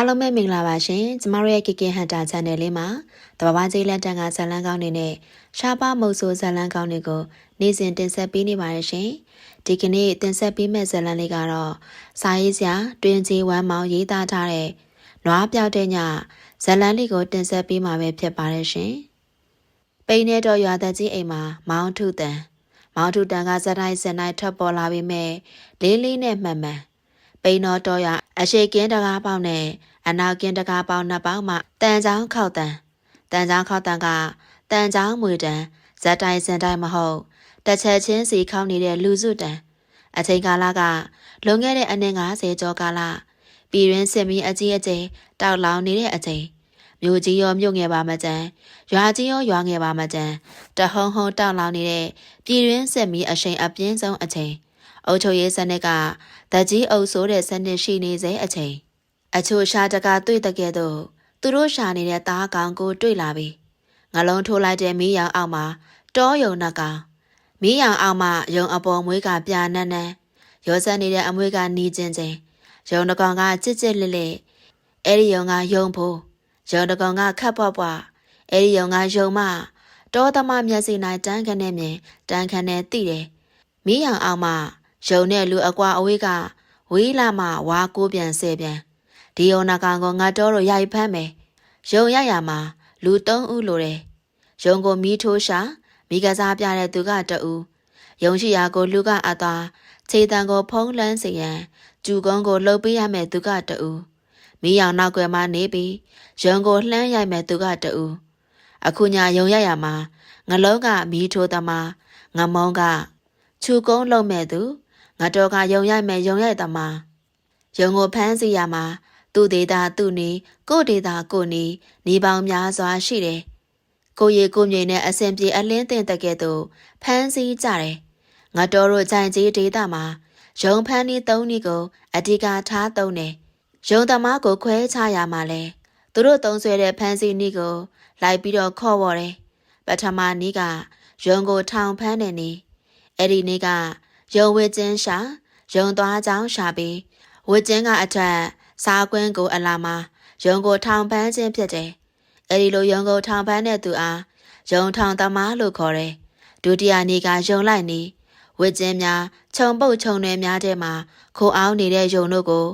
အားလုံးပဲမင်္ဂလာပါရှင်ကျမတို့ရဲ့ KK Hunter Channel လေးမှာတဘာဝကြီးလက်တန်ကဇလန်းကောင်းတွေနဲ့ရှားပါမုတ်ဆိုးဇလန်းကောင်းတွေကိုနေ့စဉ်တင်ဆက်ပေးနေပါတယ်ရှင်ဒီကနေ့တင်ဆက်ပေးမယ့်ဇလန်းလေးကတော့စာရေးဆရာတွင်ကြီးဝမ်းမောင်ရေးသားထားတဲ့နွားပြောက်တဲ့ညဇလန်းလေးကိုတင်ဆက်ပေးမှာပဲဖြစ်ပါတယ်ရှင်ပိန်းနဲ့တော့ရွာသက်ကြီးအိမ်မှာမောင်ထုတန်မောင်ထုတန်ကဇတိုင်းစင်တိုင်းထွက်ပေါ်လာပြီးမဲ့လေးလေးနဲ့မှန်မှန် ပိန်းတော်တော်ရအရှိကင်းတကားပေါက်နဲ့အနောက်ကင်းတကားပေါက်နှစ်ပေါက်မှတန်ချောင်းခောက်တန်တန်ချောင်းခောက်တန်ကတန်ချောင်းမွေတန်ဇက်တိုင်းစင်တိုင်းမဟုတ်တစ်ချက်ချင်းစီခောက်နေတဲ့လူစုတန်အချိန်ကာလကလွန်ခဲ့တဲ့အနည်း90ကျော်ကာလပြည်ရင်းစစ်မီးအကြီးအကျယ်တောက်လောင်နေတဲ့အချိန်မြို့ကြီးရောမြို့ငယ်ပါမကြမ်းရွာကြီးရောရွာငယ်ပါမကြမ်းတဟုံဟုံတောက်လောင်နေတဲ့ပြည်ရင်းစစ်မီးအရှိန်အပြင်းဆုံးအချိန် အုတ်ချုပ်ရေးစနစ်ကတကြီးအုပ်ဆိုးတဲ့စနစ်ရှိနေစေအချိန်အချို့ရှာတကာတွေ့တဲ့ကဲ့သို့သူတို့ရှာနေတဲ့သားကောင်ကိုတွေ့လာပြီငလုံးထိုးလိုက်တဲ့မီးရောင်အောက်မှာတောယုံနှကောင်မီးရောင်အောက်မှာယုံအပေါ်မွေးကပြာနန်းနန်းရောစက်နေတဲ့အမွေးကနီးချင်းချင်းယုံတကောင်ကကြစ်ကြစ်လစ်လစ်အဲ့ဒီယုံကယုံဖို့ယုံတကောင်ကခတ်ပွားပွားအဲ့ဒီယုံကယုံမတောသမမျက်စိနိုင်တန်းခနဲ့မြင်တန်းခနဲ့သိတယ်မီးရောင်အောက်မှာ ယုံနဲ့လူအကွာအဝေးကဝေးလာမှဝါကိုပြန်ဆဲပြန်ဒီယုံနာကောင်ကငါတော်တော့ရိုက်ဖမ်းမယ်ယုံရရမှာလူ၃ဦးလိုတယ်ယုံကိုမီးထိုးရှာမိကစားပြတဲ့သူကတအူးယုံရှိရာကိုလူကအသွားခြေတံကိုဖုံးလန်းစေရန်ကျူကုန်းကိုလှုပ်ပေးရမယ်သူကတအူးမီးရောင်နောက်ွယ်မှနေပြီးယုံကိုလှမ်းရိုက်မယ်သူကတအူးအခုညယုံရရမှာငလုံးကမီးထိုးသမားငမုံကခြူကုန်းလုံမဲ့သူ ငါတော်ကယုံရိုက်မယ်ယုံရိုက်သမားယုံကိုဖမ်းစီရမှာသူ့ဒေတာသူ့နေကို့ဒေတာကိုနေနေပေါင်းများစွာရှိတယ်ကိုရီကိုမြိန်နဲ့အစင်ပြေအလင်းတင်တက်ကဲ့သို့ဖမ်းဆီးကြတယ်ငါတော်တို့ဂျိုင်ကြီးဒေတာမှာယုံဖမ်းနီးသုံးနီးကိုအဓိကထားသုံးတယ်ယုံသမားကိုခွဲခြားရမှာလဲသူတို့သုံးဆွဲတဲ့ဖမ်းဆီးနီးကို လိုက်ပြီးတော့ခေါ်ဝေါ်တယ်ပထမနီးကယုံကိုထောင်ဖမ်းတယ်နီးအဲ့ဒီနီးက ယုံဝစ်ချင်းရှာယုံသွားကြောင်းရှာပြီးဝစ်ချင်းကအထက်စားကွင်းကိုအလာမှာယုံကိုထောင်ပန်းခြင်းဖြစ်တယ်။အဲဒီလိုယုံကိုထောင်ပန်းတဲ့သူအားယုံထောင်သမားလို့ခေါ်တယ်။ဒုတိယနေ့ကယုံလိုက်နေဝစ်ချင်းများခြုံပုတ်ခြုံတွေများတဲ့မှာခိုအောင်နေတဲ့ယုံတို့ကို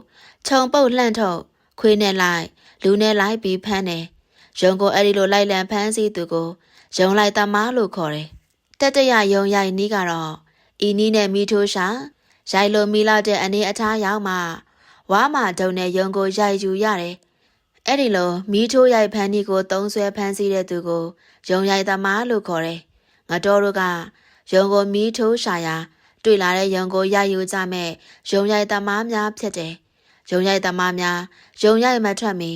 ခြုံပုတ်လှန့်ထုတ်ခွေးနဲ့လိုက်လူနဲ့လိုက်ပြီးဖမ်းတယ်။ယုံကိုအဲဒီလိုလိုက်လံဖမ်းဆီးသူကိုယုံလိုက်သမားလို့ခေါ်တယ်။တတရယုံရိုက်နီးကတော့ ဤနီးနဲ့မိထိုးရှာရိုက်လိုမိလောက်တဲ့အနေအထားရောက်မှဝါမာဒုံနဲ့ယုံကိုရိုက်ယူရတယ်။အဲ့ဒီလိုမီးထိုးရိုက်ဖမ်းဒီကိုသုံးဆွဲဖမ်းဆီးတဲ့သူကိုယုံရိုက်သမားလို့ခေါ်တယ်။ငါတော်တို့ကယုံကိုမီးထိုးရှာရာတွေ့လာတဲ့ယုံကိုရိုက်ယူကြမဲ့ယုံရိုက်သမားများဖြစ်တယ်။ယုံရိုက်သမားများယုံရိုက်မထွက်မီ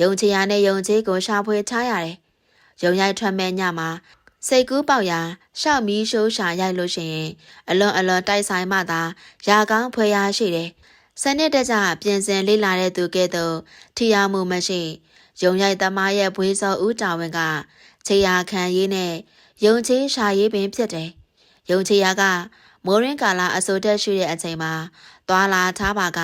ယုံချရာနဲ့ယုံချေးကိုရှာဖွေထားရတယ်။ယုံရိုက်ထွက်မဲ့ညမှာ စိတ်ကူးပေါက်ရာရှောက်မီးရှိုးရှာရိုက်လို့ရှိရင်အလွန်အလွန်တိုက်ဆိုင်မှသာရာကောင်းဖွယ်ရာရှိတယ်စနစ်တကျပြင်ဆင်လေ့လာတဲ့သူကဲ့သို့ထိရောက်မှုမရှိယုံရိုက်သမားရဲ့ဘွေးစောဦးတာဝန်ကခြေရာခံရေးနဲ့ယုံချေးရှာရေးပင်ဖြစ်တယ်။ယုံချေရာကမိုးရင်းကာလာအစိုးတက်ရှိတဲ့အချိန်မှာသွာလာထားပါက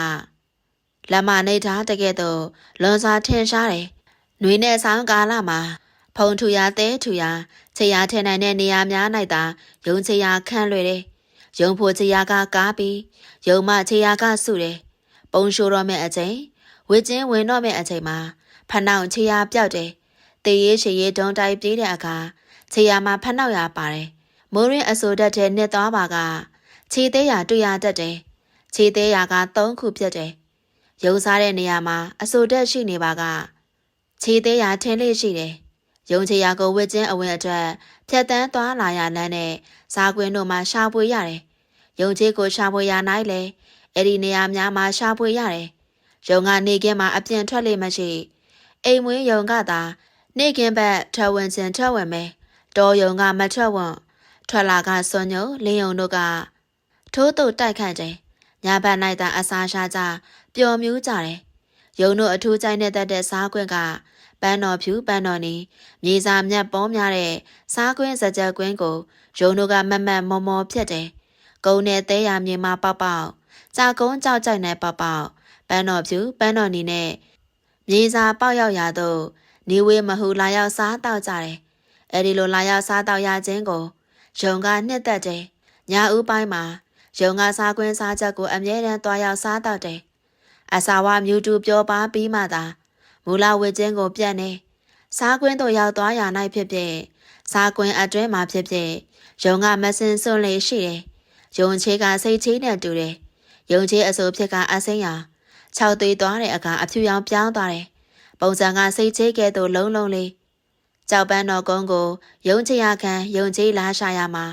လက်မနေထားတကဲ့သို့လွန်စွာထင်ရှားတယ်။နှွေနဲ့ဆောင်းကာလမှာ ဖုံထူရာတဲထူရာခြေရာထင်နိုင်တဲ့နေရာများ၌သာယုံချေရာခန့်လွယ်တယ်။ယုံဖို့ခြေရာကကားပြီးယုံမခြေရာကစုတယ်။ပုံရှိုးတော့မဲ့အချိန်ဝစ်ချင်းဝင်တော့မဲ့အချိန်မှာဖနှောင်ခြေရာပြောက်တယ်။တေးရေးရှည်ရေးဒုံတိုက်ပြေးတဲ့အခါခြေရာမှာဖနှောက်ရပါတယ်။မိုးရင်းအစိုးတက်တဲ့နှစ်သွားပါကခြေသေးရာတွေ့ရတတ်တယ်။ခြေသေးရာက၃ခုဖြစ်တယ်။ယုံစားတဲ့နေရာမှာအစိုးတက်ရှိနေပါကခြေသေးရာထင်းလေးရှိတယ်။ ယုံချရာကိုဝစ်ချင်းအဝင်အတွက်ဖြတ်တန်းသွားလာရလမ်းနဲ့စားကွင်းတို့မှာရှာဖွေရတယ်။ယုံချေကိုရှာဖွေရနိုင်လေအဲ့ဒီနေရာများမှာရှာဖွေရတယ်။ယုံကနေခင်းမှာအပြင်ထွက်လေမရှိအိမ်ဝင်းယုံကသာနေခင်းဘက်ထွက်ဝင်ခြင်းထွက်ဝင်မယ်။တော်ယုံကမထွက်ဝင်ထွက်လာကစွန်ညုံလင်းယုံတို့ကထိုးတုတ်တိုက်ခတ်တယ်။ညာဘက်၌သာအစားရှာကြပျော်မြူးကြတယ်။ယုံတို့အထူးကြိုက်နေတတ်တဲ့စားကွင်းက ပန်းတော်ဖြူပန်းတော်နီမြေစာမြတ်ပေါများတဲ့စားကွင်းစကြက်ကွင်းကိုယုံတို့ကမမတ်မော်မော်ဖြစ်တယ်။ကုန်းနဲ့သဲရမြေမှာပေါက်ပေါက်ကြာကုန်းကြောက်ကြိုက်နဲ့ပေါက်ပေါက်ပန်းတော်ဖြူပန်းတော်နီနဲ့မြေစာပေါက်ရောက်ရာသို့နေဝေမဟုလာရောက်စားတောက်ကြတယ်။အဲဒီလိုလာရောက်စားတောက်ရခြင်းကိုယုံကနှစ်သက်တယ်။ညာဦးပိုင်းမှာယုံကစားကွင်းစားချက်ကိုအမြဲတမ်းတွားရောက်စားတောက်တယ်။အစာဝမြူတူပြောပါပြီးမှသာ မူလဝေခြင်းကိုပြတ်နေစားကွင်းသို့ရောက်သွားရ၌ဖြစ်ဖြစ်စားကွင်းအတွင်းမှာဖြစ်ဖြစ်ယုံကမစင်စွန့်လေးရှိတယ်။ယုံချေကစိတ်ချေးနဲ့တူတယ်။ယုံချေအစိုးဖြစ်ကအစိမ်းရာခြောက်သွေးသွားတဲ့အခါအဖြူရောင်ပြောင်းသွားတယ်။ပုံစံကစိတ်ချေးကဲ့သို့လုံးလုံးလေးကြောက်ပန်းတော်ကုန်းကိုယုံချရခံယုံချေးလာရှာရမှာ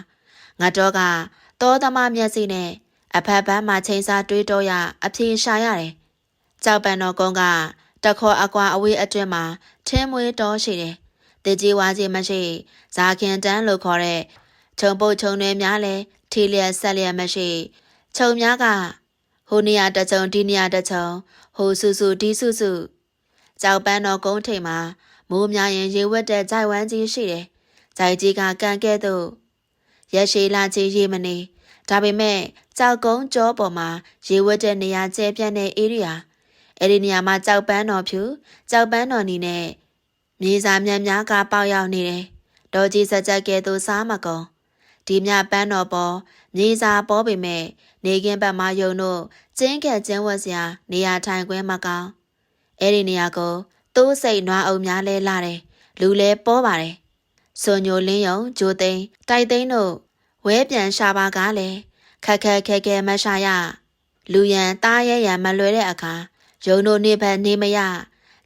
ငါတော့ကတောသမားမျက်စိနဲ့အဖက်ပန်းမှာချိန်စာတွေးတော့ရအဖြေရှာရတယ်။ကြောက်ပန်းတော်ကုန်းက တခေါ်အကွာအဝေးအတွင်းမှာထင်းမွေးတော်ရှိတယ်။တကြီးဝါကြီးမရှိဇာခင်တန်းလို့ခေါ်တဲ့ခြုံပုတ်ခြုံတွေများလဲထီလျက်ဆက်လျက်မရှိခြုံများကဟိုနေရာတစ်ချုံဒီနေရာတစ်ချုံဟိုဆူဆူဒီဆူဆူကြောက်ပန်းတော်ကုန်းထိပ်မှာမိုးများရင်ရေဝက်တဲ့ကြိုက်ဝမ်းကြီးရှိတယ်။ကြိုက်ကြီးကကန်ကဲ့သို့ရက်ရှိလာကြီးရေမနေဒါပေမဲ့ကြောက်ကုန်းကြောပေါ်မှာရေဝက်တဲ့နေရာကျဲပြန့်တဲ့ဧရိယာ အဲ့ဒီနေရာမှာကြောက်ပန်းတော်ဖြူကြောက်ပန်းတော်နီနဲ့မြေစာမြတ်များကပေါက်ရောက်နေတယ်။တော်ကြီးစကြက်ကဲသို့စားမကုန်ဒီမြပန်းတော်ပေါ်မြေစာပေါ်ပေမဲ့နေကင်းဘက်မှာယုံတို့ကျင်းကက်ကျင်းဝတ်စရာနေရာထိုင်ခွင့်မကောင်းအဲ့ဒီနေရာကိုတိုးစိတ်နွားအုံများလဲလာတယ်လူလဲပေါ်ပါတယ်စွန်ညိုလင်းယုံဂျိုသိန်းတိုက်သိန်းတို့ဝဲပြန်ရှာပါကားလေခက်ခက်ခဲခဲမရှာရလူရန်တားရဲရန်မလွယ်တဲ့အခါ ယုံတို့နေဘက်နေမရ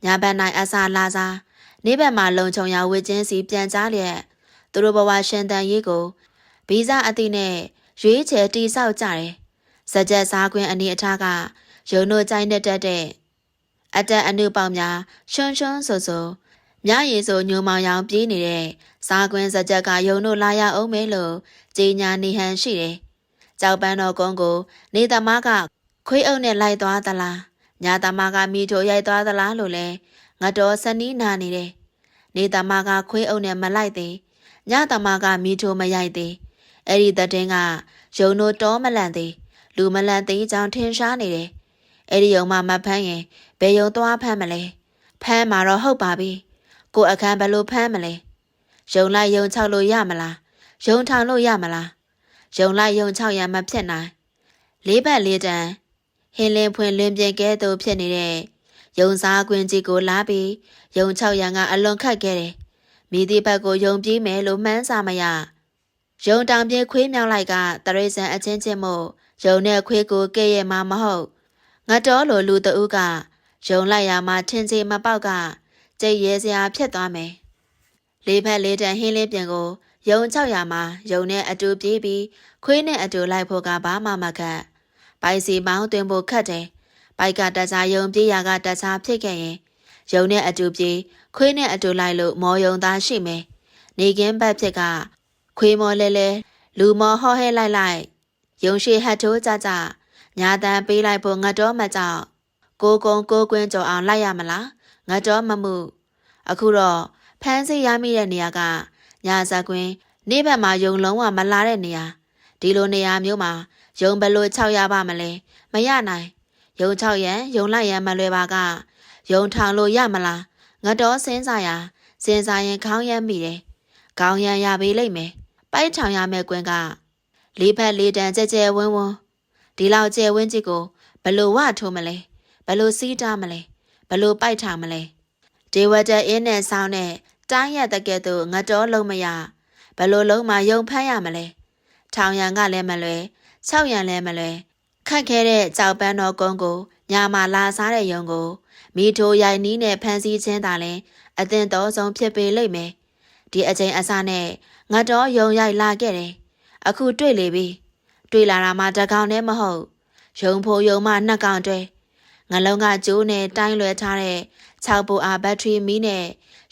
ညာဘက်၌အစာလာစားနေဘက်မှာလုံချုံရဝေချင်းစီပြန်ကြားလျက်သူတို့ဘဝရှင်တန်ရေးကိုဗီဇအတိနဲ့ရွေးချယ်တိဆောက်ကြတယ်။စကြက်စားခွင့်အနေအထားကယုံတို့ကြိုင်းတက်တဲ့အတက်အနုပေါင်းများရှွန်းရှွန်းဆိုဆိုမြရည်ဆိုညုံမောင်ရောင်ပြေးနေတဲ့စားခွင်းစကြက်ကယုံတို့လာရအောင်မဲလို့ကြေညာနေဟန်ရှိတယ်။ကြောက်ပန်းတော်ကုန်းကို နေသမားကခွေးအုပ်နဲ့လိုက်သွားသလား။ ညာသမားကမိထိုရိုက်သွားသလားလို့လဲငါတော်စနီးနာနေတယ်။နေသမားကခွေးအုပ်နဲ့မလိုက်သေး။ညသမားကမိထိုမရိုက်သေး။အဲ့ဒီတည်င်းကယုံတို့တောမလန့်သေးလူမလန့်သေးကြောင်ထင်ရှားနေတယ်။အဲ့ဒီယုံမှမဖမ်းရင်ဘယ်ယုံသွားဖမ်းမလဲ။ဖမ်းမှာတော့ဟုတ်ပါပြီ။ကိုအခန်းဘယ်လိုဖမ်းမလဲ။ယုံလိုက်ယုံချောက်လို့ရမလား။ယုံထောင်လို့ရမလား။ယုံလိုက်ယုံချောက်ရမဖြစ်နိုင်။လေးဘက်လေးတန် ဟင်းလင်းဖွင့်လင်းပြင်းကဲသို့ဖြစ်နေတဲ့ယုံစားကွင်းကြီးကိုလာပြီးယုံချောက်ရန်ကအလွန်ခတ်ခဲ့တယ်။မိသည့်ဘက်ကိုယုံပြေးမယ်လို့မှန်းစာမရ။ယုံတောင်ပြေးခွေးမြောက်လိုက်ကတရိษံအချင်းချင်းမို့ယုံနဲ့ခွေးကိုကဲ့ရဲ့မှာမဟုတ်ငါတော်လိုလူတဦးကယုံလိုက်ရမှာထင်စီမပေါက်ကကြိတ်ရဲစရာဖြစ်သွားမယ်လေးဖက်လေးတန်ဟင်းလေးပြင်ကိုယုံချောက်ရမှာယုံနဲ့အတူပြေးပြီးခွေးနဲ့အတူလိုက်ဖို့ကဘာမှမခက် ပိုက်စီမောင်းသွင်းဖို့ခက်တယ်ပိုက်ကတခြားယုံပြေးရကတခြားဖြစ်ခဲ့ရင်ယုံနဲ့အတူပြေးခွေးနဲ့အတူလိုက်လို့မော်ယုံသားရှိမယ်နေကင်းဘက်ဖြစ်ကခွေးမော်လဲလဲလူမော်ဟောဟဲလိုက်လိုက်ယုံရှိဟတ်ထိုးကြကြညာတန်ပေးလိုက်ဖို့ငတ်တော့မကြောက်ကိုကုံကိုကွင်းကြော်အောင်လိုက်ရမလားငတ်တော့မမှု အခုတော့ဖမ်းဆီးရမိတဲ့နေရာကညာဇကွင်းနေ့ဘက်မှာယုံလုံးဝမလာတဲ့နေရာဒီလိုနေရာမျိုးမှာ ယုံဘယ်လို၆ရပါမလဲမရနိုင်ယုံ၆ရန်ယုံလိုက်ရန်မလွယ်ပါကယုံထောင်လို့ရမလားငတ်တော့စင်းစားရစင်းစားရင်ခေါင်းရမ်းမိတယ်ခေါင်းရမ်းရပေးလိမ့်မယ်ပိုက်ထောင်ရမယ့်ကွင်းကလေးဖက်လေးတန်ကြဲကြဲဝင်းဝန်းဒီလောက်ကျဲဝင်းကြီးကိုဘလို့ဝထိုးမလဲဘလို့စီးတားမလဲဘလို့ပိုက်ထောင်မလဲဒေဝတက်အင်းနဲ့ဆောင်းနဲ့တိုင်းရတဲ့ကဲ့သို့ငတော်လုံးမရဘလို့လုံးမယုံဖမ်းရမလဲထောင်ရန်ကလည်းမလွယ် ၆ရန်လည်းမလွယ်ခတ်ခဲတဲ့ကြောက်ပန်းတော်ကုန်းကိုညာမှာလာစားတဲ့ယုံကိုမိထိုရိုက်နီးနဲ့ဖမ်းဆီးခြင်းသာလဲအသင်တော်ဆုံးဖြစ်ပေလိမ့်မယ်ဒီအချိန်အစနဲ့ငါတော့ယုံရိုက်လာခဲ့တယ်။အခုတွေ့လေပြီ။တွေ့လာတာမှတကောင်နဲ့မဟုတ်။ယုံဖို့ယုံမှနှစ်ကောင်တွေ့။ငလုံးကကျိုးနဲ့တိုင်းလွယ်ထားတဲ့6ဘူအားဘက်ထရီမီးနဲ့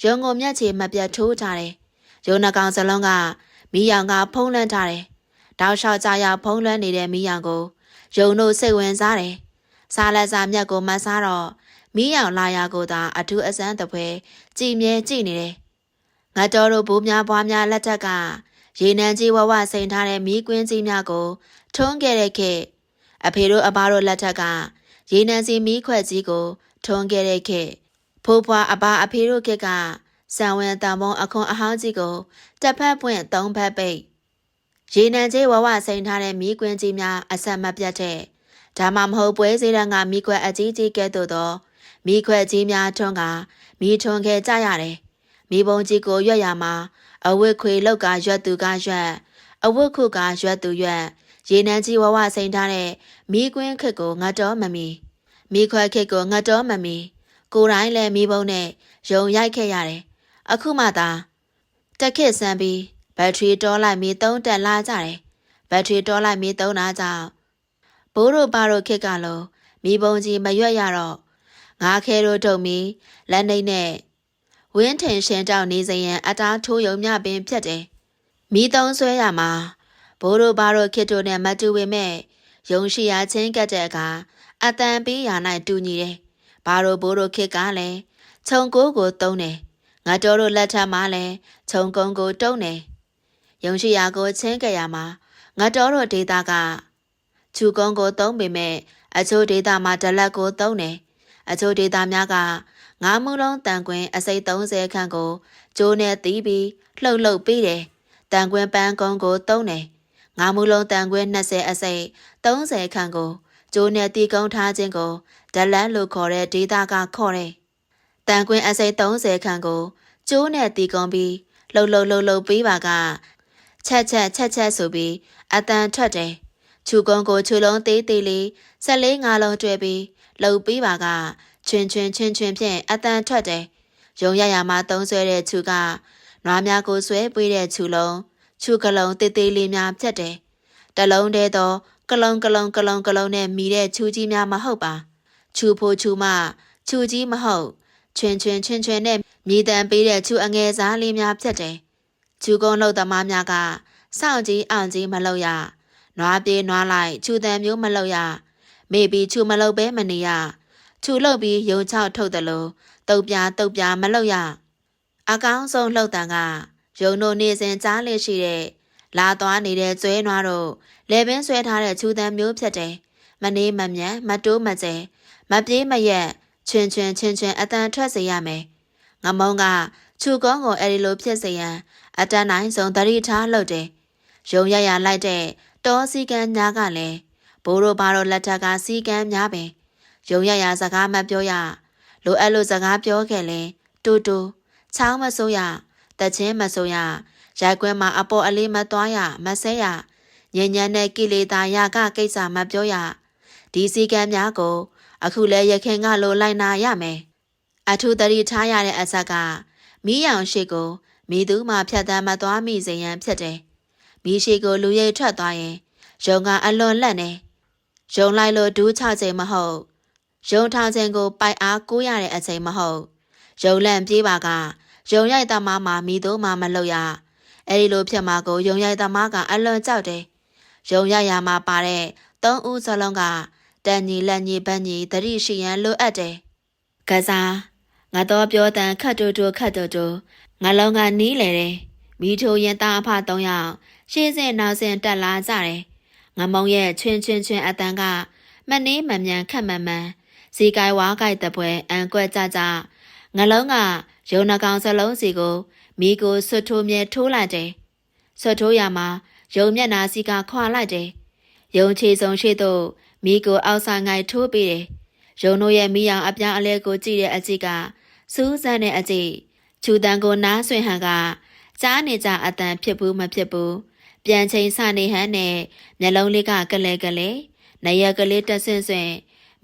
ယုံကိုမျက်ခြေမပြတ်ထိုးထားတယ်။ယုံနှကောင်စလုံးကမီးရောင်ကဖုံးလွှမ်းထားတယ်။ တောက်လျှောက်ကြရဖုံးလွှမ်းနေတဲ့မီးရောင်ကိုယုံတို့စိတ်ဝင်စားတယ်။စားလက်စားမြက်ကိုမဆားတော့မီးရောင်လာရကိုသာအထူးအစမ်းတပွဲကြည်မြဲကြည်နေတယ်ငါတော်တို့ဘိုးများဘွားများလက်ထက်ကရေနံကြီးဝဝစိန်ထားတဲ့မီးကွင်းကြီးများကိုထုံးခဲ့တဲ့ခေတ်အဖေတို့အဘတို့လက်ထက်ကရေနံစီမီးခွက်ကြီးကိုထုံးခဲ့တဲ့ခေတ်ဖိုးဖွားအပါအဖေတို့ခေတ်ကဆံဝင်တံမုံအခွန်အဟောင်းကြီးကိုတစ်ဖက်ပွင့်သုံးဖက်ပိတ် ရေနံကြီးဝဝစိန်ထားတဲ့မိကွင်းကြီးများအဆက်မပြတ်တဲ့ဒါမှမဟုတ်ပွဲစည်းတန်းကမိခွက်အကြီးကြီးကဲ့သို့သောမိခွက်ကြီးများထွန်းကမိထွန်းခဲ့ကြရတယ်မိဘုံကြီးကိုရွက်ရမှာအဝတ်ခွေလောက်ကရွက်သူကရွက်အဝတ်ခုကရွက်သူရွက်ရေနံကြီးဝဝစိန်ထားတဲ့မိကွင်းခက်ကိုငတ်တော်မမီမိခွက်ခက်ကိုငတ်တော်မမီကိုယ်တိုင်းလည်းမိဘုံနဲ့ယုံရိုက်ခဲ့ရတယ်အခုမှသာတက်ခစ်ဆန်းပြီး ဘက်ထရီတောလိုက်ပြီးသုံးတက်လာကြတယ်ဘက်ထရီတောလိုက်ပြီးသုံးတာကြောင့်ဘိုးတို့ပါတို့ခစ်ကလုံးမိဘုံကြီးမရွက်ရတော့ငါခဲတို့ထုတ်ပြီးလက်နှိပ်နဲ့ဝင်းထင်ရှင်တောက်နေစရင်အတားထိုးယုံမြပင်ဖြစ်တယ်မိသုံးဆွဲရမှာဘိုးတို့ပါတို့ခစ်တို့နဲ့မတူပေမဲ့ယုံရှိရာချင်းကတ်တဲ့အခါအတန်ပေးရာ၌တူညီတယ်ဘာတို့ဘိုးတို့ခစ်ကလည်းခြုံကိုကိုတုံးတယ်ငါတော်တို့လက်ထက်မှာလည်းခြုံကုန်းကိုတုံးတယ် ယုံရှိရာကိုချင်းကြရမှာငါတော်တို့ဒေတာကခြူကုန်းကိုတုံးပေမဲ့အချို့ဒေတာမှာဒလက်ကိုတုံးတယ်အချို့ဒေတာများကငါးမူလုံးတန်ကွင်းအစိတ်30ခန့်ကိုကျိုးနဲ့တီးပြီးလှုပ်လှုပ်ပေးတယ်တန်ကွင်းပန်းကုန်းကိုတုံးတယ်ငါးမူလုံးတန်ကွင်း20အစိတ်30ခန့်ကိုကျိုးနဲ့တီးကုန်းထားခြင်းကိုဒလက်လို့ခေါ်တဲ့ဒေတာကခေါ်တယ်တန်ကွင်းအစိတ်30ခန့်ကိုကျိုးနဲ့တီကုံပြီးလှုပ်လှုပ်လှုပ်လှုပ်ပေးပါက ချက်ချက်ချက်ချက်ဆိုပြီးအတန်ထွက်တယ်ခြူကုံကိုခြူလုံးသေးသေးလေးဆက်လေးငါလုံးတွေ့ပြီးလှုပ်ပေးပါကချွင်ချွင်ချွင်ချွင်ဖြင့်အတန်ထွက်တယ်ရုံရရမှာသုံးဆွဲတဲ့ခြူကနွားများကိုဆွဲပေးတဲ့ခြူလုံးခြူကလုံးသေးသေးလေးများဖြတ်တယ်တလုံးတည်းသောကလုံးကလုံးကလုံးကလုံးနဲ့မီတဲ့ခြူကြီးများမဟုတ်ပါခြူဖို့ခြူမခြူကြီးမဟုတ်ချွင်ချွင်ချွင်ချွင်နဲ့မြေတံပေးတဲ့ချူအငယ်စားလေးများဖြစ်တယ်။ ချူကုန်းလှုပ်သမားများကစောင့်ကြီးအောင်ကြီးမလုပ်ရ။နွားပြေးနွားလိုက်ချူတံမျိုးမလုပ်ရ။မေပြီးချူမလုပ်ပဲမနေရ။ချူလှုပ်ပြီးယုံချောက်ထုတ်တယ်လို့တုတ်ပြတုတ်ပြမလုပ်ရ။အကောင်းဆုံးလှုပ်တံကယုံတို့နေစဉ်ကြားလေရှိတဲ့လာသွားနေတဲ့ကျွဲနွားတို့လေပင်ဆွဲထားတဲ့ချူတံမျိုးဖြစ်တယ်။မနေမမြတ်မတိုးမကျဲမပြေးမရက်ချွင်ချွင်ချင်းချင်းအတန်ထွက်စေရမယ်။ ငမုံကခြူကုန်းကိုအဲဒီလိုဖြစ်စေရန်အတန်နိုင်ဆုံးသတိထားလုပ်တယ်။ရုံရရလိုက်တဲ့တောစည်းကမ်းများကလည်းဘိုးတို့ဘာတို့လက်ထက်ကစည်းကမ်းများပင်ရုံရရစကားမပြောရလိုအပ်လို့စကားပြောခဲ့လဲတူတူချောင်းမဆိုးရတချင်းမဆိုးရရိုက်ကွင်းမှာအပေါ်အလေးမသွားရမဆဲရညဉ့်ညံတဲ့ကိလေသာယာကကိစ္စမပြောရဒီစည်းကမ်းများကို အခုလဲရခင်ကလိုလိုက်နာရမယ် အထူးတတိထားရတဲ့အဆက်ကမီးရောင်ရှိကိုမိသူမှဖြတ်တမ်းမသွားမိစေရန်ဖြစ်တယ်မီးရှိကိုလူရိတ်ထွက်သွားရင်ရုံကအလွန်လက်နေရုံလိုက်လို့ဒူးချချိန်မဟုတ်ရုံထောင်ချိန်ကိုပိုက်အားကိုးရတဲ့အချိန်မဟုတ်ရုံလန့်ပြေးပါကရုံရိုက်သမားမှမိသူမှမလုပ်ရအဲ့ဒီလိုဖြစ်မှာကိုရုံရိုက်သမားကအလွန်ကြောက်တယ်ရုံရရမှာပါတဲ့သုံးဦးစလုံးကတန်ညီလက်ညီပန်းညီတတိရှိရန်လိုအပ်တယ်။ကစား ငါတော့ပြောတန်ခတ်တူတူခတ်တူတူငါလုံးကနီးလေတယ်။မိထိုရင်သားအဖသုံးယောက်ရှေ့စင်နောက်စင်တက်လာကြတယ်။ငမုံရဲ့ချွင်းချွင်းချွင်းအတန်ကမနှင်းမမြန်ခတ်မမှန်ဇီကိုင်ဝါကိုက်တပွဲအန်ကွက်ကြကြငလုံးကရုံနှကောင်စလုံးစီကိုမိကိုဆွတ်ထိုးမြဲထိုးလိုက်တယ်။ဆွတ်ထိုးရမှာရုံမျက်နာစီကခွာလိုက်တယ်။ရုံချေစုံရှိသို့မိကိုအောက်ဆိုင်ငိုင်ထိုးပေးတယ်။ရုံတို့ရဲ့မိအောင်အပြားအလဲကိုကြည့်တဲ့အကြည့်က စူးစမ်းတဲ့အကြည့်ချူတန်ကိုနားဆွင်ဟန်ကကြားနေကြအတန်ဖြစ်ဘူးမဖြစ်ဘူးပြန်ချိန်စနေဟန်နဲ့မျက်လုံးလေးကကလဲကလဲနရက်ကလေးတက်ဆင့်ဆင့်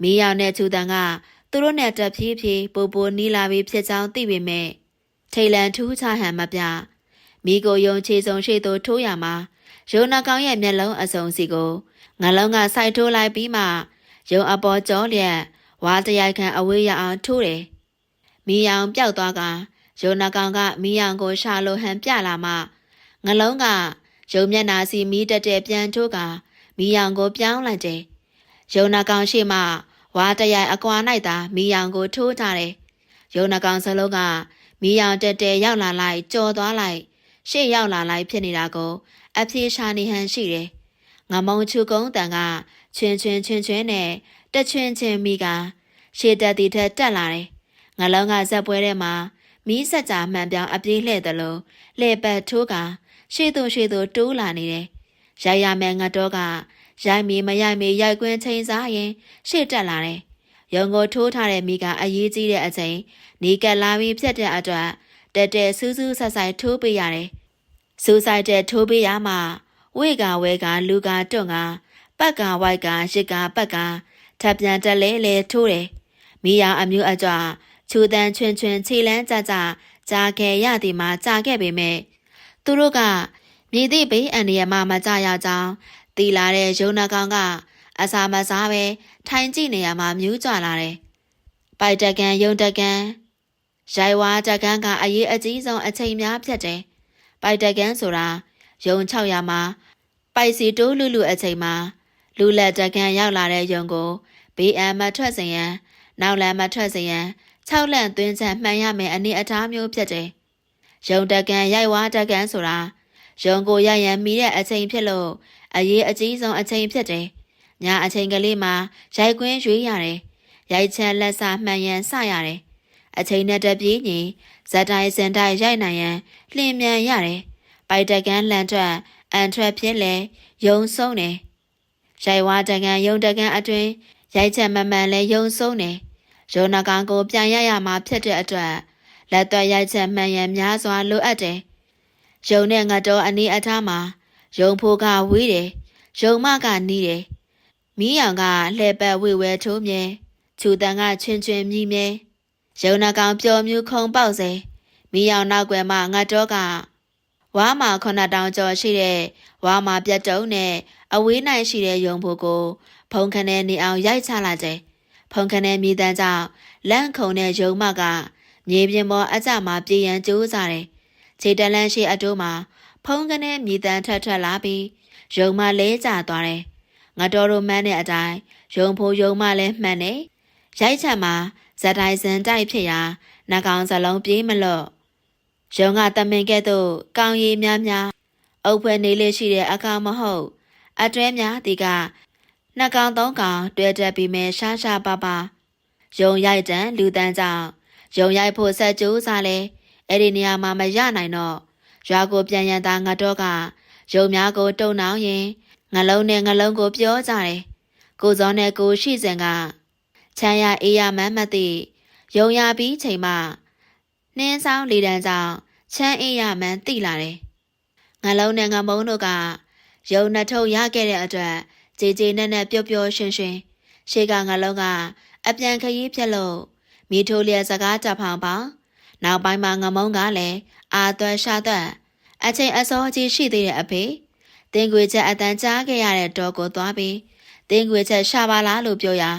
မိအောင်နဲ့ချူတန်ကသူတို့နဲ့တက်ဖြည်းဖြည်းပိုပိုနီးလာပြီးဖြစ်ကြောင်းသိပေမဲ့ထိတ်လန့်ထူးခြားဟန်မပြမိကိုယုံချေဆုံးရှိသူထိုးရမှာရုံနာကောင်းရဲ့မျက်လုံးအစုံစီကိုငလုံးကစိုက်ထိုးလိုက်ပြီးမှရုံအပေါ်ကျော်လျက်ဝါတရိုက်ခံအဝေးရအောင်ထိုးတယ်။ မီးရောင်ပျောက်သွားကရုံနှကောင်ကမီးရောင်ကိုရှာလို့ဟန်ပြလာမှငလုံးကရုံမျက်နာစီမီးတက်တဲ့ပြန်ထိုးကမီးရောင်ကိုပြောင်းလိုက်တယ်။ရုံနှကောင်ရှိမှဝါတရိုက်အကွာ၌သာမီးရောင်ကိုထိုးထားတယ်။ရုံနှကောင်စလုံးကမီးရောင်တက်တဲ့ရောက်လာလိုက်ကြော်သွားလိုက်ရှေ့ရောက်လာလိုက်ဖြစ်နေတာကိုအပြေရှာနေဟန်ရှိတယ်။ငမုံချူကုန်းတန်ကချွင်ချွင်ချွင်ချွင်နဲ့တချွင်ချင်မိကရှေ့တက်တီထက်တက်လာတယ် ငလုံးကဇက်ပွဲထဲမှာမီးဆက်ကြာမှန်ပြောင်အပြေးလှဲ့တယ်လို့လှဲ့ပတ်ထိုးကရှေ့သို့ရှေ့သို့တိုးလာနေတယ်။ရိုက်ရမယ်ငါတော့ကရိုက်မီမရိုက်မီရိုက်ကွင်းချိန်စားရင် ရှေ့တက်လာတယ်။ရုံကိုထိုးထားတဲ့မိကအရေးကြီးတဲ့အချိန်နီကက်လာပြီးဖြတ်တဲ့အတွက်တက်တက်စူးစူးဆက်ဆိုင်ထိုးပေးရတယ်။စူးဆိုင်တဲ့ထိုးပေးရမှဝေကဝဲကလူကတွန့်ကပတ်ကဝိုက်ကရစ်ကပတ်ကထပ်ပြန်တက်လဲလဲထိုးတယ်။မိရအမျိုးအကြွ ချူတန်ချွင်ချွင်ခြေလန်းကြကြကြာခဲ့ရသည်မှာကြာခဲ့ပေမဲ့သူတို့ကမြေတိဘေးအန္တရာယ်မှမကြရကြောင်းတီလာတဲ့ရုံနာကောင်ကအစာမစားပဲထိုင်ကြည့်နေရမှာမြူးကြလာတယ်။ပိုက်တကန်ယုံတကန်ရိုက်ဝါတကန်ကအရေးအကြီးဆုံးအချိန်များဖြစ်တယ်။ပိုက်တကန်ဆိုတာယုံ600မှာပိုက်စီတိုးလူလူအချိန်မှာလူလက်တကန်ရောက်လာတဲ့ယုံကိုဘေးအမ်မထွက်စင်ရန်နောက်လမ်းမထွက်စင်ရန် ၆လန့်သွင်းချက်မှန်ရမယ်အနေအထားမျိုးဖြစ်တယ်။ယုံတကန်ရိုက်ဝါတကန်ဆိုတာယုံကိုရရန်မိတဲ့အချိန်ဖြစ်လို့အရေးအကြီးဆုံးအချိန်ဖြစ်တယ်။ညအချိန်ကလေးမှာရိုက်ကွင်းရွေးရတယ်။ရိုက်ချက်လက်စာမှန်ရန်စရတယ်။အချိန်နဲ့တပြေးညီဇက်တိုင်းစင်တိုင်းရိုက်နိုင်ရန်လျင်မြန်ရတယ်။ပိုက်တကန်လှန်ထွက်အန်ထွက်ဖြစ်လေယုံဆုံးတယ်။ရိုက်ဝါတကန်ယုံတကန်အတွင်ရိုက်ချက်မမှန်လဲယုံဆုံးတယ်။ ရုံနာကောင်ကိုပြန်ရရမှာဖြစ်တဲ့အတွက်လက်သွက်ရိုက်ချက်မှန်ရန်များစွာလိုအပ်တယ်။ရုံနဲ့ငတ်တော်အနေအထားမှာရုံဖိုးကဝေးတယ်။ရုံမကနီးတယ်။မီးရောင်ကလှဲ့ပတ်ဝေဝဲထိုးမြဲ။ချူတန်ကချွင်ချွင်မြည်မြဲ။ရုံနာကောင်ပျော်မြူခုံပေါက်စေ။မီးရောင်နောက်ွယ်မှာငတ်တော်ကဝါမာခုနှစ်တောင်ကျော်ရှိတဲ့ဝါမာပြတ်တုံးနဲ့အဝေးနိုင်ရှိတဲ့ယုံဖို့ကိုဖုန်ခနဲ့နေအောင်ရိုက်ချလိုက်တယ်။ ဖုန်ခနဲ့မြေတန်းကြောင့်လန့်ခုံတဲ့ယုံမကမြေပြင်ပေါ်အကြမှာပြေးရန်ကြိုးစားတယ်။ခြေတလန်းရှိအတိုးမှာဖုန်ခနဲ့မြေတန်းထက်ထက်လာပြီးယုံမလဲကျသွားတယ်။ငါတော်တို့မှန်းတဲ့အတိုင်းယုံဖို့ယုံမလဲမှန်တယ်။ရိုက်ချက်မှာဇက်တိုင်းစံတိုက်ဖြစ်ရာနှကောင်စလုံးပြေးမလို့ရုံကတမင်ကဲ့သို့ကောင်းရည်များများအုပ်ဖွဲ့နေလေရှိတဲ့အကောင်မဟုတ်အတွဲများဒီက နှစ်ကောင်သုံးကောင်တွဲတက်ပြီးမဲရှားရှားပါပါရုံရိုက်တန်လူတန်းကြောင့်ရုံရိုက်ဖို့ဆက်ကြိုးစားလဲအဲ့ဒီနေရာမှာမရနိုင်တော့ရွာကိုပြန်ရန်သားငါတော့ကရုံများကိုတုံနှောင်းရင်ငလုံးနဲ့ငလုံးကိုပြောကြတယ်ကိုစောနဲ့ကိုရှိစင်ကချမ်းရအေးရမန်းမသိရုံရပြီးချိန်မှနှင်းဆောင်လေတန်းကြောင့်ချမ်းအေးရမှန်းသိလာတယ်ငလုံးနဲ့ငမုံတို့ကရုံနှစ်ထုပ်ရခဲ့တဲ့အတွက် ကြေကြေနဲ့နဲ့ပျော့ပျော့ရွှင်ရွှင်ရှေ့ကငလုံးကအပြန်ခရီးဖြက်လို့မိထိုးလျက်စကားတဖောင်ပေါင်းနောက်ပိုင်းမှာငမုံကလည်းအာသွဲရှာသွက်အချိန်အစောကြီးရှိသေးတဲ့အဖေတင်းခွေချက်အတန်ကြားခဲ့ရတဲ့တော့ကိုသွားပြီးတင်းခွေချက်ရှာပါလားလို့ပြောရာ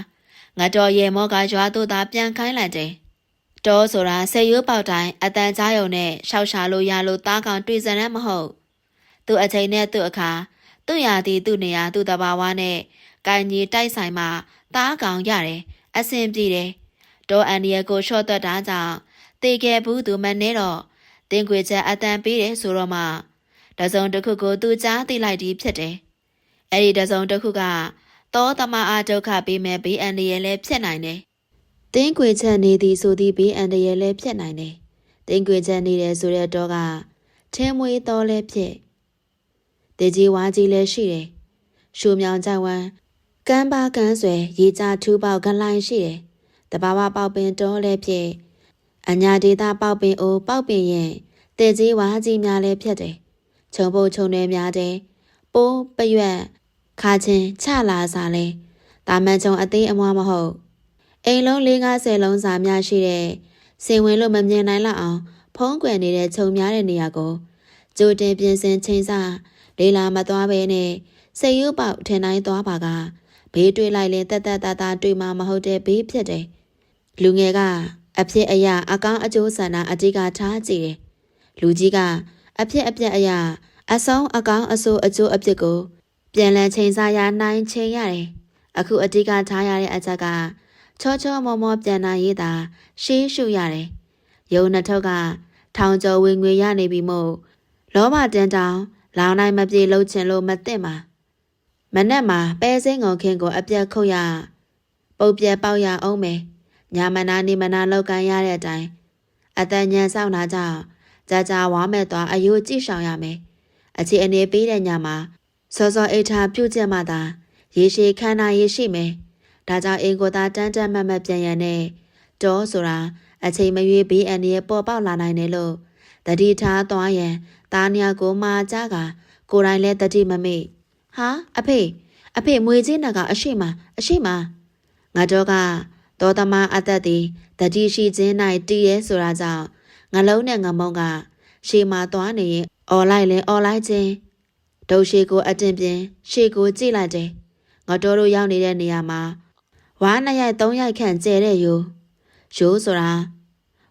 ငါတော်ရေမောကရွာတို့သာပြန်ခိုင်းလိုက်တယ်တောဆိုတာဆယ်ရိုးပေါက်တိုင်းအတန်ကြားယုံနဲ့ရှောက်ရှာလို့ရလို့သားကောင်တွေ့စံရမဟုတ်သူအချိန်နဲ့သူ့အခါ သူ့ရာသီသူ့နေရာသူ့တဘာဝနဲ့ကိုင်ကြီးတိုက်ဆိုင်မှသားကောင်ရတယ်အဆင်ပြေတယ်တောအန်ဒီယကိုရှော့တက်တာကြောင့်တေခဲ့ဘူးသူမနဲ့တော့တင်ခွေချက်အတန်ပေးတယ်ဆိုတော့မှတစုံတစ်ခုကိုသူကြားသိလိုက်ပြီးဖြစ်တယ်အဲ့ဒီတစုံတစ်ခုကသောတမအားဒုက္ခပေးမဲ့ဘေးအန္တရာယ်လည်းဖြစ်နိုင်တယ်တင်းခွေချက်နေသည်ဆိုသည်ဘေးအန္တရာယ်လည်းဖြစ်နိုင်တယ်တင်းခွေချက်နေတယ်ဆိုတဲ့တော့ကထဲမွေးတော်လည်းဖြစ် တေကြီးဝါကြီးလည်းရှိတယ်။ရှူမြောင်ကြဝမ်းကမ်းပါကမ်းဆွဲရေကြထူးပေါကလိုင်းရှိတယ်။တဘာဝပေါပင်တောလည်းဖြစ်အညာဒေတာပေါပင်အိုပေါပင်ရင်တေကြီးဝါကြီးများလည်းဖြစ်တယ်။ခြုံဖို့ခြုံတွေများတယ်။ပိုးပရွက်ခါချင်းချလာစားလဲတာမန်ချုံအသေးအမွားမဟုတ်အိမ်လုံး၄50လုံးစာများရှိတဲ့စင်ဝင်လို့မမြင်နိုင်လောက်အောင်ဖုံးကွယ်နေတဲ့ခြုံများတဲ့နေရာကိုကြိုတင်ပြင်ဆင်ချိန်စား လေးလာမသွားဘဲနဲ့စိတ်ရုပ်ပေါက်ထင်တိုင်းသွားပါကဘေးတွေ့လိုက်ရင်တက်တက်တာတာတွေ့မှမဟုတ်တဲ့ဘေးဖြစ်တယ်လူငယ်ကအဖြစ်အရာအကောင်းအကျိုးဆန္ဒအတိကထားကြည့်တယ်လူကြီးကအဖြစ်အပျက်အရာအဆုံးအကောင်းအဆိုးအကျိုးအပြစ်ကို ပြန်လည်ချိန်ဆရနိုင်ချိန်ရတယ်အခုအတိကထားရတဲ့အချက်ကချောချောမောမောပြန်နိုင်ရေးတာရှေးရှုရတယ်ယုံနှစ်ထုပ်ကထောင်ကျော်ဝင်ငွေရနေပြီမို့လောဘတန်တောင် လောင်နိုင်မပြေလို့ချင်လို့မသိမှာမနဲ့မှာပဲစင်းငုံခင်းကိုအပြက်ခုတ်ရပုတ်ပြက်ပေါက်ရအောင်မယ်ညာမနာနေမနာလောက်ကန်ရတဲ့အတိုင်းအတန်ညံဆောင်တာကြောင့်ကြာကြာဝါမဲ့သွားအယိုးကြည့်ဆောင်ရမယ်အခြေအနေပေးတဲ့ညမှာစောစောအိတ်ထားပြုတ်ချက်မှသာရေရှည်ခန္ဓာရရှိမယ်ဒါကြောင့်အင်ကိုသာတန်းတန်းမတ်မတ်ပြန်ရတဲ့တောဆိုတာအချိန်မရွေးဘေးအန္တရာယ်ပေါ်ပေါက်လာနိုင်တယ်လို့တတိထားသွားရန် သားညာကိုမာကြကကိုယ်တိုင်လည်းတတိမမေ့ဟာအဖေအဖေမွေချင်းနကအရှိမအရှိမငါတော့ကတောသမားအသက်သည်တတိရှိခြင်း၌တည်ရဲဆိုတာကြောင့်ငလုံးနဲ့ငမုံကရှေမာသွားနေရင်អော်လိုက်လဲអော်လိုက်ခြင်းဒုရှိကိုအတင်ပြင်းရှေကိုကြည့်လိုက်တယ်ငါတို့တို့ရောက်နေတဲ့နေရာမှာဝါနှစ်ရိုက်သုံးရိုက်ခန့်ကျဲတဲ့ယူယူဆိုတာ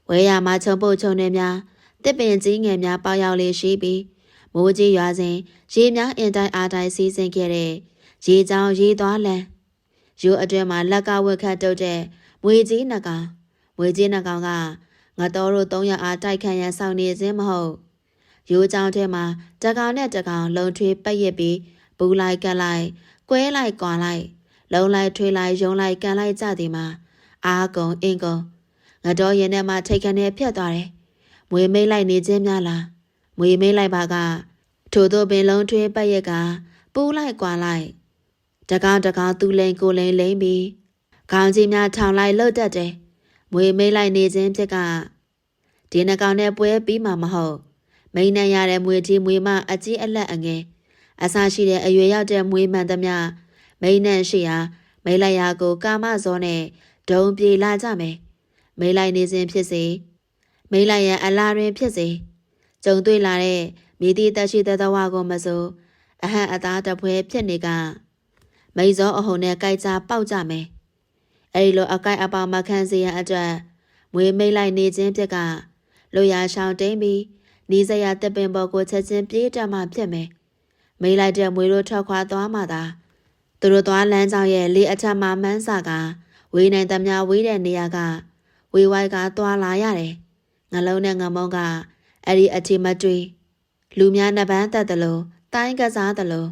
ဝဲရမှာချုံပုတ်ချုံနေများ တစ်ပင်ကြီးငယ်များပေါရောက်လေးရှိပြီးမိုးကြီးရွာစဉ်ရေများအင်တိုင်းအားတိုင်းစီးဆင်းခဲ့တဲ့ရေချောင်းရေသွားလန်းယူအတွင်းမှာလက်ကဝက်ခတ်တုတ်တဲ့မွေကြီးနှကောင်မွေကြီးနှကောင်ကငါတော်တို့၃ရက်အားတိုက်ခန့်ရန်ဆောင်နေခြင်းမဟုတ်ရိုးချောင်းထဲမှာတကောင်နဲ့တကောင်လုံထွေးပတ်ရစ်ပြီးဘူးလိုက်ကက်လိုက်ကွဲလိုက်ကွာလိုက်လုံလိုက်ထွေးလိုက်ယုံလိုက်ကန်လိုက်ကြသည်မှာအာကုံအင်ကုံငါတော်ရင်ထဲမှာထိတ်ခနဲ့ဖြတ်သွားတယ် မွေမိတ်လိုက်နေခြင်းများလားမွေမိတ်လိုက်ပါကထို့သောပင်လုံးထွေးပတ်ရက်ကပူးလိုက်ကွာလိုက်တကောင်တကောင်သူလိန်ကိုလိန်လိန်ပြီးခေါင်းကြီးများထောင်လိုက်လှုပ်တတ်တယ်မွေမိတ်လိုက်နေခြင်းဖြစ်ကဒီနှကောင်နဲ့ပွဲပြီးမှမဟုတ်မိန်နဲ့ရတဲ့မွေကြီးမွေမအကြီးအလက်အငယ်အဆရှိတဲ့အရွယ်ရောက်တဲ့မွေမှန်သမျှမိန်နဲ့ရှိရာမိလိုက်ရာကို ကာမဇောနဲ့ဒုံပြေလာကြမယ်မိလိုက်နေစဉ်ဖြစ်စေ မိလိုက်ရန်အလားတွင်ဖြစ်စေကြုံတွေ့လာတဲ့မိသည့်တက်ရှိတဲ့သဝကိုမစိုးအဟံအသားတပွဲဖြစ်နေကမိဇောအဟုန်နဲ့ကြိုက်ကြပေါက်ကြမယ်အဲဒီလိုအကိုက်အပေါမခံစေရန်အတွက်မွေမိတ်လိုက်နေခြင်းဖြစ်ကလူရရှောင်းတိန်ပြီးနီးစရာတက်ပင်ပေါ်ကိုချက်ချင်းပြေးတက်မှဖြစ်မယ်မိတ်လိုက်တဲ့မွေတို့ထွက်ခွာသွားမှသာသူတို့သွားလမ်းကြောင်းရဲ့လေအထက်မှာမန်းစာကဝေးနိုင်သမျှဝေးတဲ့နေရာကဝေဝိုက်ကသွားလာရတယ် ငလုံးနဲ့ငမုံကအဲ့ဒီအထီမတွေ့လူများနှစ်ပန်းတက်တယ်လို့တိုင်းကစားတယ်လို့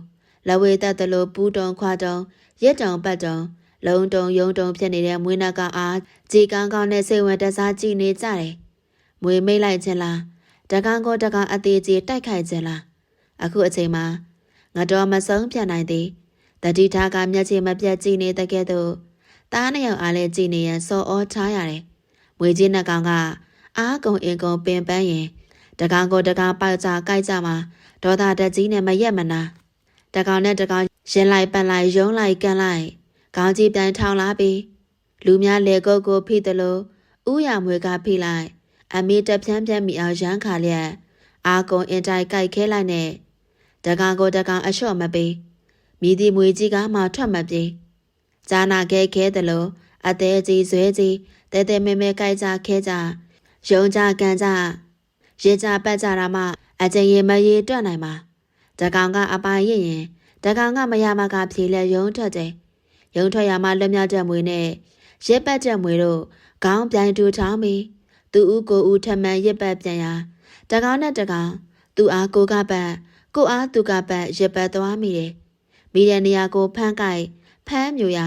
လဝေတက်တယ်လို့ပူတုံခွာတုံရစ်တုံပတ်တုံလုံတုံယုံတုံဖြစ်နေတဲ့မွေးနှကအားကြည်ကောင်းကောင်းနဲ့စိတ်ဝင်တစားကြည့်နေကြတယ်မွေမိတ်လိုက်ခြင်းလားတကောင်ကိုတကောင်အသေးကြီးတိုက်ခိုက်ခြင်းလားအခုအချိန်မှာငါတော်မဆုံးပြန်နိုင်သည်တတိထားကမျက်ခြေမပြတ်ကြည့်နေတဲ့ကဲ့သို့တားနှစ်ယောက်အားလည်းကြည့်နေရန်စော်ဩထားရတယ်မွေကြီးနှကောင်က အားကုံအင်ကုံပင်ပန်းရင်တကောင်ကိုတကောင်ပေါက်ကြကြိုက်ကြမှာဒေါသတက်ကြီးနဲ့မရက်မနာတကောင်နဲ့တကောင်ရင်လိုက်ပန်လိုက်ယုံလိုက်ကန်လိုက်ခေါင်းကြီးပြန်ထောင်လာပြီးလူများလေကုတ်ကိုဖိတယ်လို့ဥရမွေကဖိလိုက် အမေတပြန်းပြန်းမိအောင်ရမ်းခါလျက်အာကုံအင်တိုင်ကြိုက်ခဲလိုက်နဲ့တကောင်ကိုတကောင်အလျှော့မပေးမိသည့်မွေကြီးကမှထွက်မပြေဂျာနာခဲခဲတယ်လို့အသေးကြီးဇွဲကြီးတဲတဲမဲမဲကြိုက်ကြခဲကြ ယုံကြကန်ကြရေကြပတ်ကြတာမှအကျင်ရမရေတွက်နိုင်မှာတကောင်ကအပိုင်ရင်ရင်တကောင်ကမရမကဖြေလဲယုံထွက်တယ်ရုံထွက်ရမှလွတ်မြောက်တဲ့မွေနဲ့ရက်ပတ်တဲ့မွေတို့ခေါင်းပြိုင်တူထောင်းပြီးသူဦးကိုဦးထမှန်ရက်ပတ်ပြန်ရာတကောင်နဲ့တကောင်သူအားကိုကပတ်ကိုအားသူကပတ်ရက်ပတ်သွားမိတယ်မိတဲ့နေရာကိုဖမ်းကိုက်ဖမ်းမြူရာ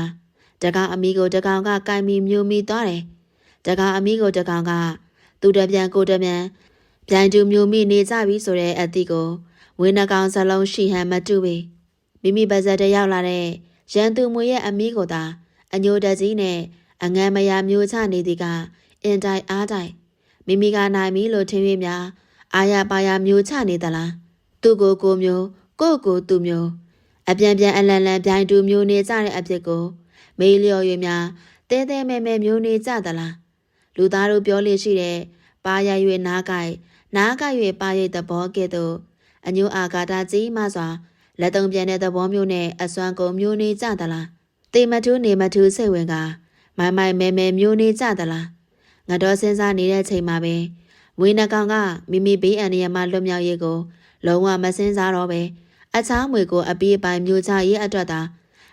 တကောင်အမိကိုတကောင်ကကိုင်မီမြူမိသွားတယ်တကောင်အမိကိုတကောင်က သူတပြန်ကိုတပြန်ပြိုင်တူမြူမိနေကြပြီဆိုတဲ့အသည့်ကိုဝင်းနှကောင်စလုံးရှိဟန်မတူပေမိမိပါဇက်တရောက်လာတဲ့ရန်သူမွေရဲ့အမိကိုသာအညိုတကြီးနဲ့အငမ်းမယာမျိုးချနေသည်ကအင်တိုင်အားတိုင်မိမိကနိုင်ပြီလို့ထင်၍များအာရပါရမျိုးချနေသလားသူ့ကိုကိုမျိုးကို့ကိုသူမျိုးအပြန်ပြန်အလန်လန်ပြိုင်တူမျိုးနေကြတဲ့အဖြစ်ကို မေးလျော်၍များတဲတဲမဲမဲမျိုးနေကြသလား လူသားတို့ပြောလို့ရှိတဲ့ပါရ၍နားကိုက်နားကိုက်၍ပါရိတ်သဘောကဲ့သို့အညိုအာကာတာကြီးမှစွာလက်တုံပြန်တဲ့သဘောမျိုးနဲ့အစွမ်းကုန်မျိုးနေကြသလားတေမထူးနေမထူးစိတ်ဝင်ကမိုင်မိုင်မဲမဲမျိုးနေကြသလားငါတော့စဉ်းစားနေတဲ့ချိန်မှာပဲဝေနှကောင်ကမိမိဘေးအန္တရာယ်မှလွတ်မြောက်ရေးကို လုံးဝမစင်စားတော့ပဲအခြားမွေကိုအပီးပိုင်မျိုးချရေးအတွက်သာ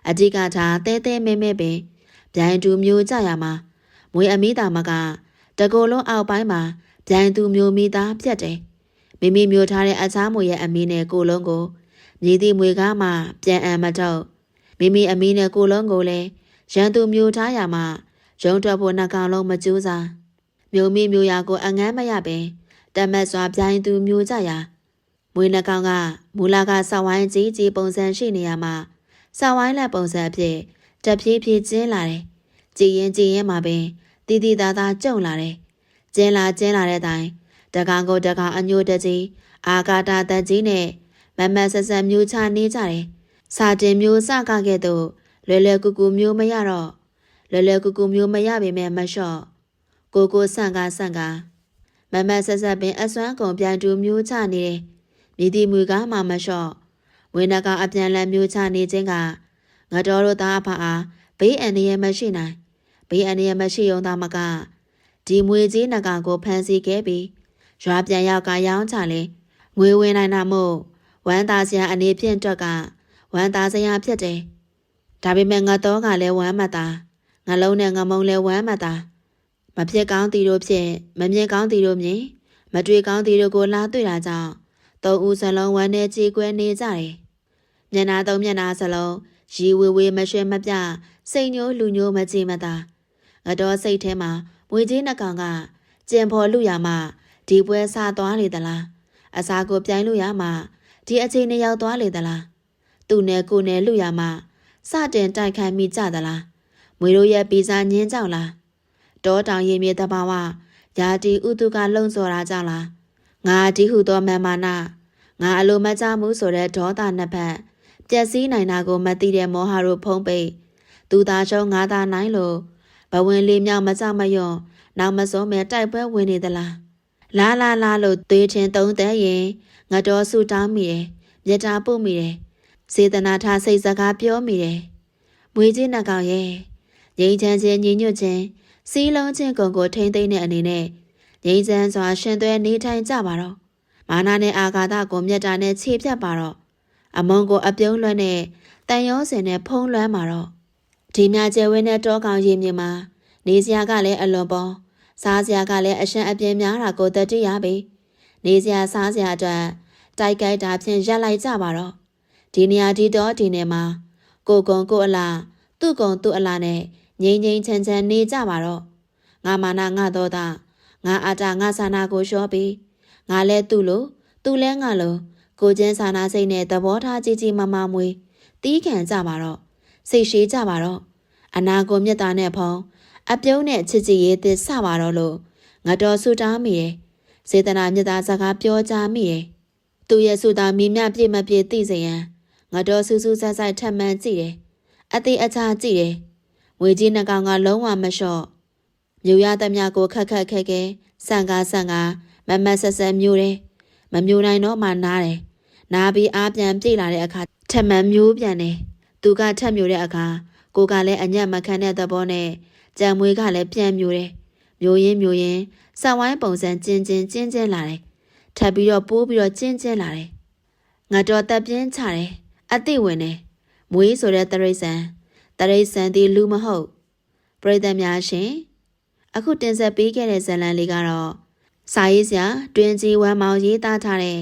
အဓိကထားတဲတဲမဲမဲပဲဗျိုင်းတူမျိုးကြရမှာ မွေအမိတာမကတကိုယ်လုံးအောက်ပိုင်းမှာဗျိုင်းသူမျိုးမိသားပြတ်တယ်မိမိမျိုးထားတဲ့အခြားမွေရဲ့အမီနဲ့ကိုလုံးကိုမြည်သည့်မွေကားမှပြန်အံမတော့မိမိအမီနဲ့ကိုလုံးကိုလည်းရန်သူမျိုးထားရမှရုံထွက်ဖို့နှကောင်လုံးမကြိုးစားမြို့မိမြို့ရာကိုအငမ်းမရပင်တမတ်စွာပြိုင်သူမျိုးကြရာမွေးနှကောင်ကမူလာကစောက်ဝိုင်းကြီးကြီးပုံစံရှိနေရမှာစောက်ဝိုင်းလက်ပုံစံအဖြစ်တဖြည်းဖြည်းကျင်းလာတယ် ကြည်ရင်ကြည်ရင်မှာပင်တီတီသားသားကြုံလာတယ်ကျင်းလာကျင်းလာတဲ့အတိုင်းတကောင်ကိုတကောင်အညိုတကြီးအာကာတာတကြီးနဲ့မမဆက်ဆက်မျိုးချနေကြတယ်စာတင်မျိုးစကခဲ့တော့လွယ်လွယ်ကူကူမျိုးမရတော့လွယ်လွယ်ကူကူမျိုးမရပေမဲ့မလျှော့ကိုကိုဆန့်ကားဆန့်ကားမမဆက်ဆက်ပင်အစွမ်းကုန်ပြန်တူမျိုးချနေတယ်မိတိမူကမှမလျှော့ဝင်းနကအပြန်လန်မျိုးချနေခြင်းကငါတော်တို့သားအဖအားဘေးအန္တရာယ်မရှိနိုင် ဘေးအန္တရာယ်မရှိုံသာမကဒီမွေကြီးနဂါကိုဖမ်းဆီးခဲ့ပြီးရွာပြန်ရောက်ကရောင်းချလေငွေဝင်နိုင်တာမို့ဝမ်းသာစရာအနေဖြင့်အတွက်ကဝမ်းသာစရာဖြစ်တယ်ဒါပေမဲ့ငါတော့ကလည်းဝမ်းမသာငါလုံးနဲ့ငမုံလည်းဝမ်းမသာမဖြစ်ကောင်းတီတို့ဖြင့်မမြင်ကောင်းတီတို့မြင်မတွေ့ကောင်းတီတို့ကိုလာတွေ့တာကြောင့်သုံးဦးစလုံးဝမ်းနဲ့ကြေကွဲနေကြတယ်မျက်နာသုံးမျက်နာစလုံးရီဝေဝေမရွှဲမပြစိတ်ညိုးလူညိုးမကြည်မသာ ငါတော့စိတ်ထဲမှာမွေကြီးနှကောင်ကကျင်ဖော်လူရမှဒီပွဲစားသွားလေသလားအစာကိုပြိုင်လို့ရမှဒီအချိန်နဲ့ရောက်သွားလေသလားသူ့နဲ့ကိုယ်နဲ့လူရမှစတင်တိုက်ခိုက်မိကြသလားမွေတို့ရဲ့ဗီဇာညင်းကြောက်လားတောတောင်ရင်မြေတဘာဝယာတီဥတုကလုံစော်တာကြောင့်လားငါဒီဟုသောမမနာငါအလိုမကျမှုဆိုတဲ့ဒေါသနှစ်ဖက်ပျက်စီးနိုင်တာကိုမသိတဲ့မောဟတို့ဖုံးပိတ်သူသာရှုံးငါသာနိုင်လို့ ဘဝင်လေးမြောက်မကြမယွန်နောက်မစုံမဲ့တိုက်ပွဲဝင်နေသလားလာလာလာလို့သွေးချင်းသုံးသက်ရင်ငါတော်ဆူတောင်းမိတယ်မြတ်တာပို့မိတယ်စေတနာထားစိတ်စကားပြောမိတယ်မွေကြီးနှကောင်ရဲ့ငိမ့်ချမ်းချင်းညီညွတ်ခြင်းစီးလုံးချင်းကုန်ကိုထိမ့်သိမ့်တဲ့အနေနဲ့ငိမ့်ချမ်းစွာရှင်သွဲနေထိုင်ကြပါတော့မာနာနဲ့အာဃာတကိုမြတ်တာနဲ့ခြေဖြတ်ပါတော့အမုံကိုအပြုံးလွှမ်းနဲ့တန်ရောစင်နဲ့ဖုံးလွှမ်းပါတော့ ဒီမြကျဲဝင်းနဲ့တောကောင်ရင်မြင်မှာနေစရာကလည်းအလွန်ပေါ်စားစရာကလည်းအရှံအပြင်းများတာကိုတတိရပြီနေစရာစားစရာအတွက်တိုက်ကြိုက်တာဖြင့်ရက်လိုက်ကြပါတော့ဒီနေရာဒီတော့ဒီနေမှာကိုကုံကိုအလားသူ့ကုံသူ့အလားနဲ့ငိမ့်ငိမ့်ချမ်းချမ်းနေကြပါတော့ငါမာနာငါတော့တာငါအာတာငါဆန္ဒကိုလျှော့ပြီးငါလဲသူ့လိုသူလဲငါလိုကိုချင်းဆန္ဒစိတ်နဲ့သဘောထားကြီးကြီးမမမွေးတီးခံကြပါတော့ စိတ်ရှိကြပါတော့အနာကိုမြတ်တာနဲ့ဖုံးအပြုံးနဲ့ချစ်ကြည်ရေးသစ်စပါတော့လို့ငါတော်ဆူတောင်းမိတယ်စေတနာမြတ်သားစကားပြောကြမိတယ်သူရဲ့ဆူတောင်းမိမြပြည့်မပြည့်သိစေရန်ငါတော်ဆူဆူဆက်ဆက်ထပ်မှန်ကြည့်တယ်အသေးအချာကြည့်တယ်ငွေကြီးနှကောင်ကလုံးဝမလျှော့မြူရသမျှကိုခက်ခက်ခဲခဲဆန်ကားဆန်ကားမမတ်ဆက်ဆက်မျိုးတယ်မမျိုးနိုင်တော့မှနားတယ်နားပြီးအားပြန်ပြေးလာတဲ့အခါထပ်မှန်မျိုးပြန်တယ် သူကထပ်မျိုးတဲ့အခါကိုကလည်းအညံ့မခံတဲ့သဘောနဲ့ကြံမွေးကလည်းပြန်မျိုးတယ်မျိုးရင်းမျိုးရင်းစဝိုင်းပုံစံကျင်းကျင်းကျင်းကျင်းလာတယ်ထပ်ပြီးတော့ပိုးပြီးတော့ကျင်းကျင်းလာတယ်ငါတော်တက်ပြင်းချတယ်အသိဝင်တယ်မွေးဆိုတဲ့တရိษံတရိษံဒီလူမဟုတ်ပရိသတ်များရှင်အခုတင်ဆက်ပေးခဲ့တဲ့ဇာတ်လမ်းလေးကတော့စာရေးဆရာတွင်ကြီးဝမ်းမောင်ရေးသားထားတဲ့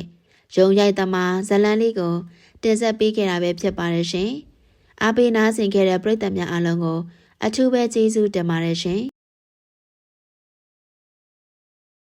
ရုံရိုက်သမားဇာတ်လမ်းလေးကိုတင်ဆက်ပေးခဲ့တာပဲဖြစ်ပါတယ်ရှင် အားပေးနားဆင်ခဲ့တဲ့ပရိသတ်များအားလုံးကိုအထူးပဲကျေးဇူးတင်ပါတယ်ရှင်